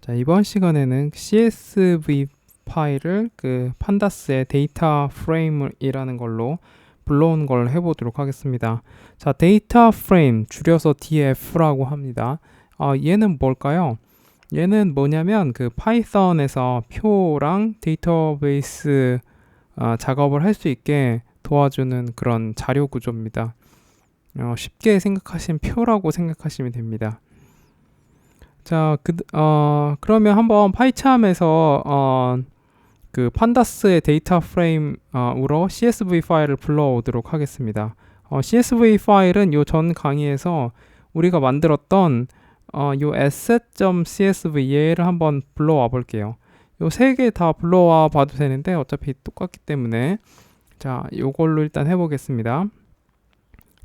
자, 이번 시간에는 CSV 파일을 그 판다스의 데이터 프레임이라는 걸로 불러온 걸 해보도록 하겠습니다. 자, 데이터 프레임 줄여서 DF라고 합니다. 아, 얘는 뭘까요? 얘는 뭐냐면 그 파이썬에서 표랑 데이터베이스 아, 작업을 할 수 있게 도와주는 그런 자료 구조입니다. 어, 쉽게 생각하시면 표라고 생각하시면 됩니다. 자, 그, 어, 그러면 한번 파이참에서 어, 그 판다스의 데이터 프레임으로 CSV 파일을 불러오도록 하겠습니다. 어, CSV 파일은 요 전 강의에서 우리가 만들었던 어, 요 asset.csv 얘를 한번 불러와 볼게요. 요 세 개 다 불러와 봐도 되는데 어차피 똑같기 때문에 자, 요걸로 일단 해보겠습니다.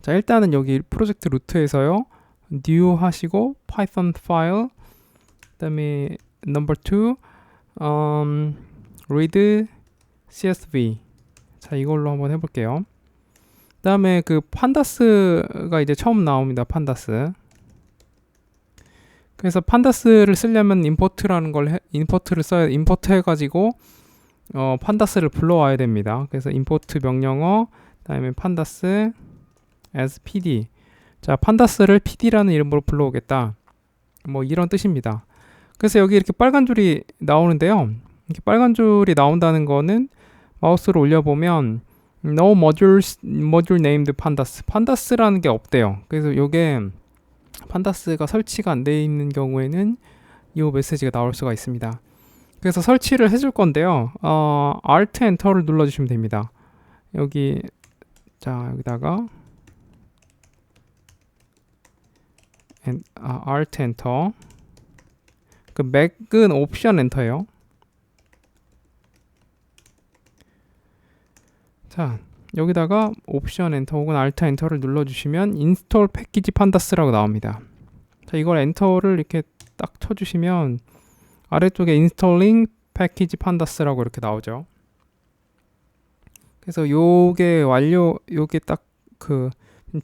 자, 일단은 여기 프로젝트 루트에서요. New 하시고 python 파일 그다음에 number 2 um, read csv 자 이걸로 한번 해볼게요. 그 다음에 그 판다스가 이제 처음 나옵니다 판다스. 그래서 판다스를 쓰려면 임포트라는 걸 해, 임포트를 써야 임포트 해가지고 어, 판다스를 불러와야 됩니다. 그래서 임포트 명령어 그 다음에 판다스 as pd 자, 판다스를 PD라는 이름으로 불러오겠다. 뭐 이런 뜻입니다. 그래서 여기 이렇게 빨간 줄이 나오는데요. 이렇게 빨간 줄이 나온다는 거는 마우스를 올려보면 no modules, module named pandas. 판다스라는 게 없대요. 그래서 이게 판다스가 설치가 안 돼 있는 경우에는 이 메시지가 나올 수가 있습니다. 그래서 설치를 해줄 건데요. 어, Alt Enter를 눌러주시면 됩니다. 여기 자 여기다가 엔, 아, Alt 엔터 그 맥은 옵션 엔터예요. 자 여기다가 옵션 엔터 혹은 Alt 엔터를 눌러주시면 인스톨 패키지 판다스라고 나옵니다. 자 이걸 엔터를 이렇게 딱 쳐주시면 아래쪽에 인스톨링 패키지 판다스라고 이렇게 나오죠. 그래서 요게 완료 요게 딱 그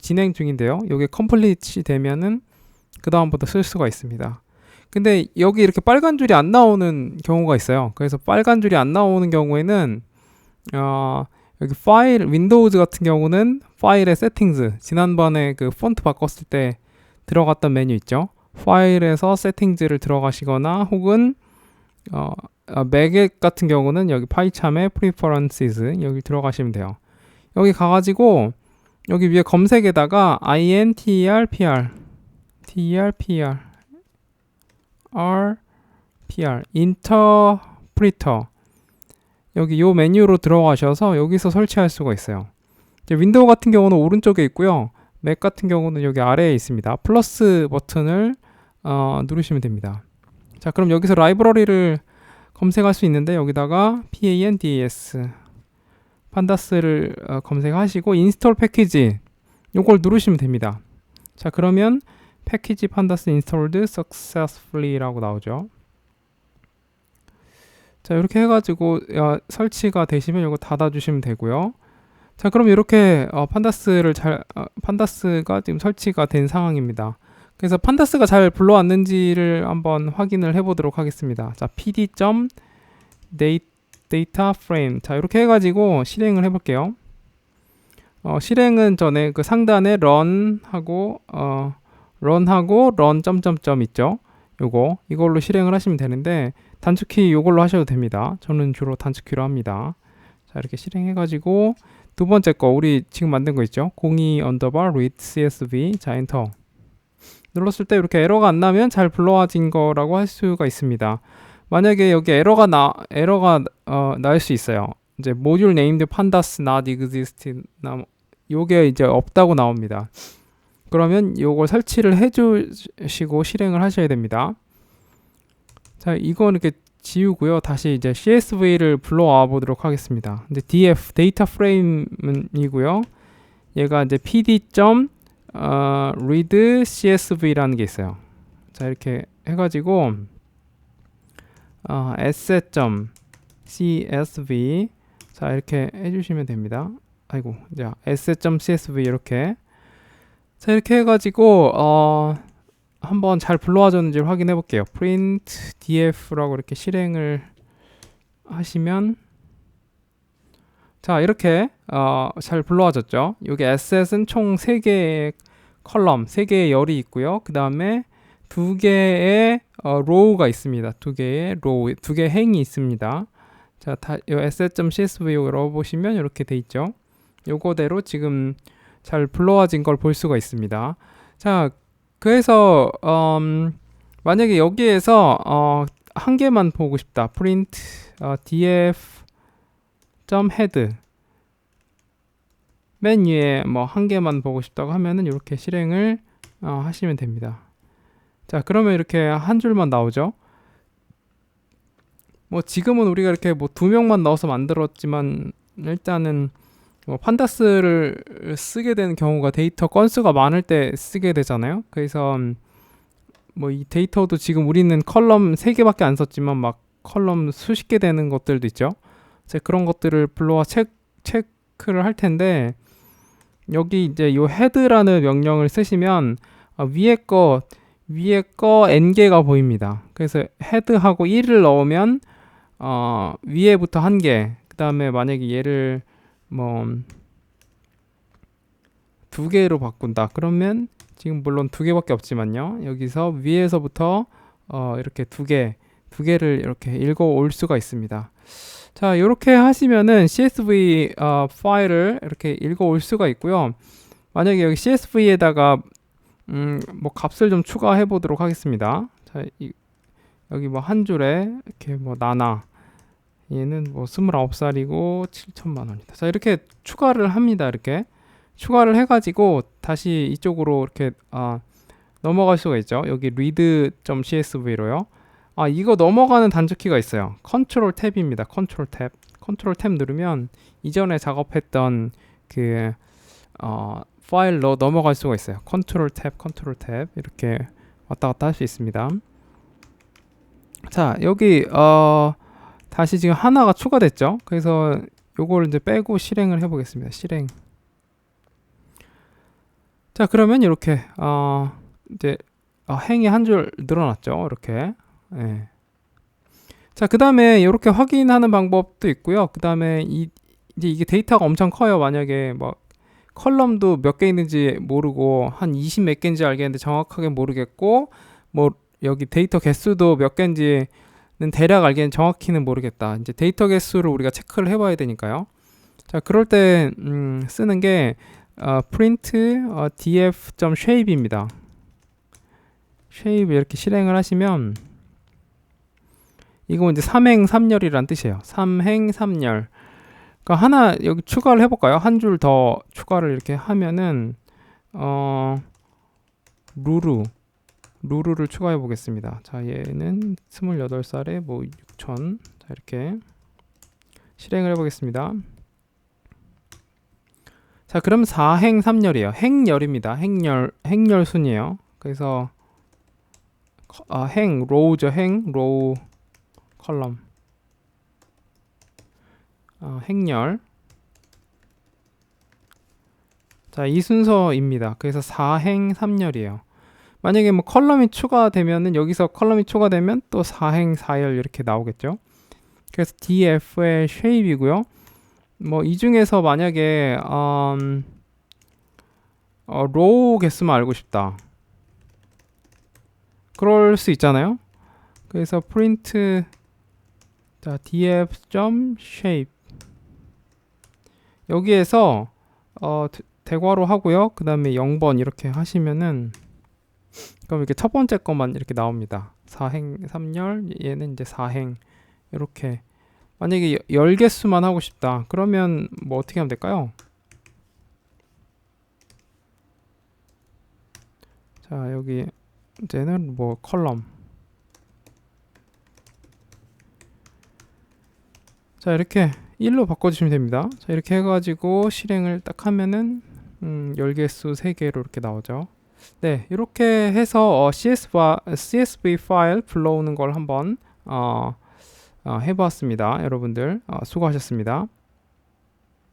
진행 중인데요. 요게 컴플릿이 되면은 그 다음부터 쓸 수가 있습니다. 근데 여기 이렇게 빨간 줄이 안 나오는 경우가 있어요. 그래서 빨간 줄이 안 나오는 경우에는 어, 여기 파일 윈도우즈 같은 경우는 파일의 세팅즈 지난번에 그 폰트 바꿨을 때 들어갔던 메뉴 있죠. 파일에서 세팅즈를 들어가시거나 혹은 어, 맥 같은 경우는 여기 파이참의 preferences 여기 들어가시면 돼요. 여기 가가지고 여기 위에 검색에다가 interpr tr, pr, r, pr, 인터프리터 여기 요 메뉴로 들어가셔서 여기서 설치할 수가 있어요. 윈도우 같은 경우는 오른쪽에 있고요. 맥 같은 경우는 여기 아래에 있습니다. 플러스 버튼을 어, 누르시면 됩니다. 자, 그럼 여기서 라이브러리를 검색할 수 있는데 여기다가 pandas 판다스를 어, 검색하시고 인스톨 패키지 요걸 누르시면 됩니다. 자, 그러면 패키지 판다스 installed successfully라고 나오죠. 자 이렇게 해가지고 어, 설치가 되시면 이거 닫아주시면 되고요. 자 그럼 이렇게 어, 판다스를 잘 어, 판다스가 지금 설치가 된 상황입니다. 그래서 판다스가 잘 불러왔는지를 한번 확인을 해보도록 하겠습니다. 자 pd. 데이터 프레임 자 이렇게 해가지고 실행을 해볼게요. 어, 실행은 전에 그 상단에 run 하고 어, 런하고 런 점점점 있죠. 요거 이걸로 실행을 하시면 되는데 단축키 요걸로 하셔도 됩니다. 저는 주로 단축키로 합니다. 자 이렇게 실행해 가지고 두 번째 거 우리 지금 만든 거 있죠. 02 언더바 read csv 자 엔터 눌렀을 때 이렇게 에러가 안 나면 잘 불러와진 거라고 할 수가 있습니다. 만약에 여기 에러가 나 에러가 어, 날 수 있어요. 이제 module named pandas not exist 나 요게 이제 없다고 나옵니다. 그러면 이걸 설치를 해주시고 실행을 하셔야 됩니다. 자, 이건 이렇게 지우고요. 다시 이제 CSV를 불러와 보도록 하겠습니다. 이제 df 데이터 프레임이고요. 얘가 이제 pd. 어, read csv라는 게 있어요. 자, 이렇게 해 가지고 어, asset.csv 자 이렇게 해 주시면 됩니다. 아이고, 자 asset.csv 이렇게 자 이렇게 해가지고 어 한번 잘 불러와줬는지 확인해 볼게요. print df라고 이렇게 실행을 하시면 자 이렇게 어, 잘 불러와졌죠. 여기 asset은 총 3개의 컬럼, 3개의 열이 있고요. 그 다음에 두 개의 어, row가 있습니다. 두 개의 row, 두 개의 행이 있습니다. 자, 다, 이 asset.csv 열어보시면 이렇게 돼 있죠. 요거대로 지금 잘 불러와진 걸 볼 수가 있습니다. 자, 그래서 음, 만약에 여기에서 어, 한 개만 보고 싶다. print 어, df head 맨 위에 뭐 한 개만 보고 싶다고 하면은 이렇게 실행을 어, 하시면 됩니다. 자, 그러면 이렇게 한 줄만 나오죠. 뭐 지금은 우리가 이렇게 뭐 두 명만 넣어서 만들었지만 일단은 뭐 판다스를 쓰게 되는 경우가 데이터 건수가 많을 때 쓰게 되잖아요. 그래서 뭐 이 데이터도 지금 우리는 컬럼 3개밖에 안 썼지만 막 컬럼 수십 개 되는 것들도 있죠. 이제 그런 것들을 불러와 체, 체크를 할 텐데 여기 이제 요 헤드라는 명령을 쓰시면 아, 위에 거 위에 거 n개가 보입니다. 그래서 헤드하고 1을 넣으면 어, 위에부터 한 개, 그 다음에 만약에 얘를 뭐 두 개로 바꾼다. 그러면 지금 물론 두 개밖에 없지만요. 여기서 위에서부터 어, 이렇게 두 개, 두 개를 이렇게 읽어 올 수가 있습니다. 자, 이렇게 하시면은 CSV 어, 파일을 이렇게 읽어 올 수가 있고요. 만약에 여기 CSV에다가 음, 뭐 값을 좀 추가해 보도록 하겠습니다. 자, 이, 여기 뭐 한 줄에 이렇게 뭐 나나 얘는 뭐 29살이고 7천만 원이다. 자, 이렇게 추가를 합니다. 이렇게 추가를 해 가지고 다시 이쪽으로 이렇게 아, 넘어갈 수가 있죠. 여기 read.csv로요. 아, 이거 넘어가는 단축키가 있어요. 컨트롤 탭입니다. 컨트롤 탭. 컨트롤 탭 누르면 이전에 작업했던 그 어, 파일로 넘어갈 수가 있어요. 컨트롤 탭, 컨트롤 탭 이렇게 왔다 갔다 할 수 있습니다. 자, 여기 어 다시 지금 하나가 추가됐죠. 그래서 요걸 이제 빼고 실행을 해 보겠습니다. 실행. 자, 그러면 이렇게 어 이제 어, 행이 한 줄 늘어났죠. 이렇게. 예. 자, 그 다음에 이렇게 확인하는 방법도 있고요. 그 다음에 이 이제 이게 데이터가 엄청 커요. 만약에 뭐 컬럼도 몇 개 있는지 모르고 한 20 몇 개인지 알겠는데 정확하게 모르겠고 뭐 여기 데이터 개수도 몇 개인지 는 대략 알겠는 정확히는 모르겠다. 이제 데이터 개수를 우리가 체크를 해봐야 되니까요. 자, 그럴 때 음, 쓰는 게 어, print 어, df.shape입니다. shape 이렇게 실행을 하시면 이거 이제 삼행 삼열이란 뜻이에요. 삼행 삼열. 그러니까 하나 여기 추가를 해볼까요? 한 줄 더 추가를 이렇게 하면은 어 루루 루루를 추가해 보겠습니다. 자 얘는 28살에 뭐 6천 자 이렇게 실행을 해 보겠습니다. 자 그럼 4행 3열이에요. 행열입니다. 행열 행열 순이에요. 그래서 아, 행 로우죠. 행 로우 컬럼 어, 행렬 자, 이 순서입니다. 그래서 4행 3열이에요. 만약에 뭐 컬럼이 추가되면은 여기서 컬럼이 추가되면 또 4행 4열 이렇게 나오겠죠. 그래서 df의 shape이고요. 뭐 이 중에서 만약에 음, 어, 로우 개수만 알고 싶다. 그럴 수 있잖아요. 그래서 print 자, df.shape 여기에서 어, 대괄호 하고요. 그 다음에 0번 이렇게 하시면은 그럼 이렇게 첫 번째 것만 이렇게 나옵니다. 4행 3열 얘는 이제 4행 이렇게 만약에 10개수만 하고 싶다. 그러면 뭐 어떻게 하면 될까요? 자, 여기 이제는 뭐 컬럼 자, 이렇게 1로 바꿔 주시면 됩니다. 자, 이렇게 해 가지고 실행을 딱 하면은 음, 열 개수 3개로 이렇게 나오죠. 네, 이렇게 해서 어, CSV, CSV 파일 불러오는 걸 한번 어, 어, 해보았습니다. 여러분들 어, 수고하셨습니다.